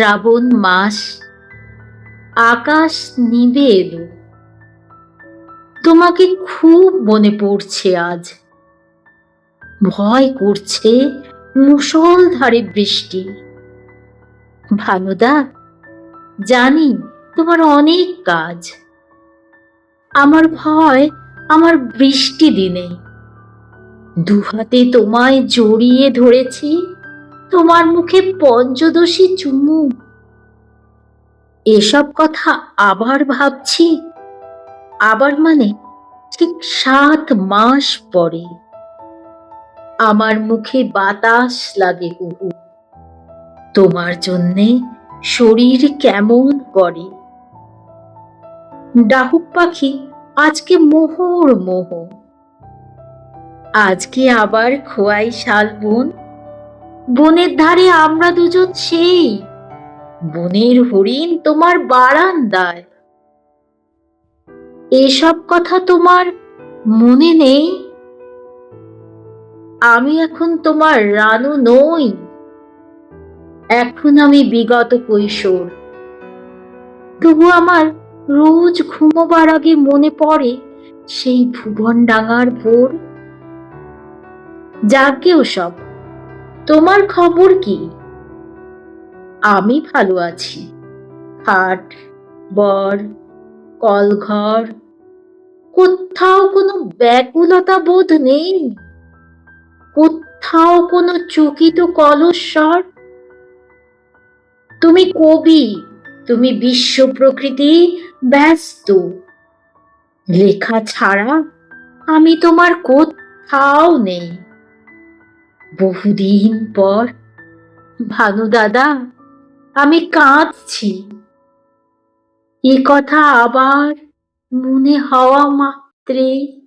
শ্রাবণ মাস, আকাশ নিবে এলো। তোমাকে খুব মনে পড়ছে আজ। ভয় করছে মুষলধারে বৃষ্টি। ভানুদা, জানি তোমার অনেক কাজ। আমার ভয় আমার বৃষ্টি দিনে। দুহাতে তোমায় জড়িয়ে ধরেছি। তোমার মুখে পঞ্চদশী চুমু এসব কথা আবার ভাবছি। আবার মানে ঠিক সাত মাস পরে। আমার মুখে বাতাস লাগে কুহু তোমার জন্যে শরীর কেমন করে? ডাহুক পাখি আজকে মোহর মোহ। আজকে আবার খোয়াই শাল বোন বনের ধারে আমরা দুজন সেই। বনের হরিণ তোমার বারান্দায়। এসব কথা তোমার মনে নেই? আমি এখন তোমার রানু নই। এখন আমি বিগত কৈশোর। তবু আমার রোজ ঘুমোবার আগে মনে পড়ে সেই ভুবন ডাঙার ভোর। যাকেও সব তোমার খবর কি? আমি ভালো আছি। হাট বর, কলঘর, কোথাও কোনো ব্যাকুলতা বোধ নেই? কোথাও কোনো চকিত কলস্বর তুমি কবি, তুমি বিশ্ব প্রকৃতি, ব্যস্ত। লেখা ছাড়া আমি তোমার কোথাও নেই। বহুদিন পর। ভানু দাদা আমি কাঁদছি। এ কথা আবার মনে হওয়া মাত্রে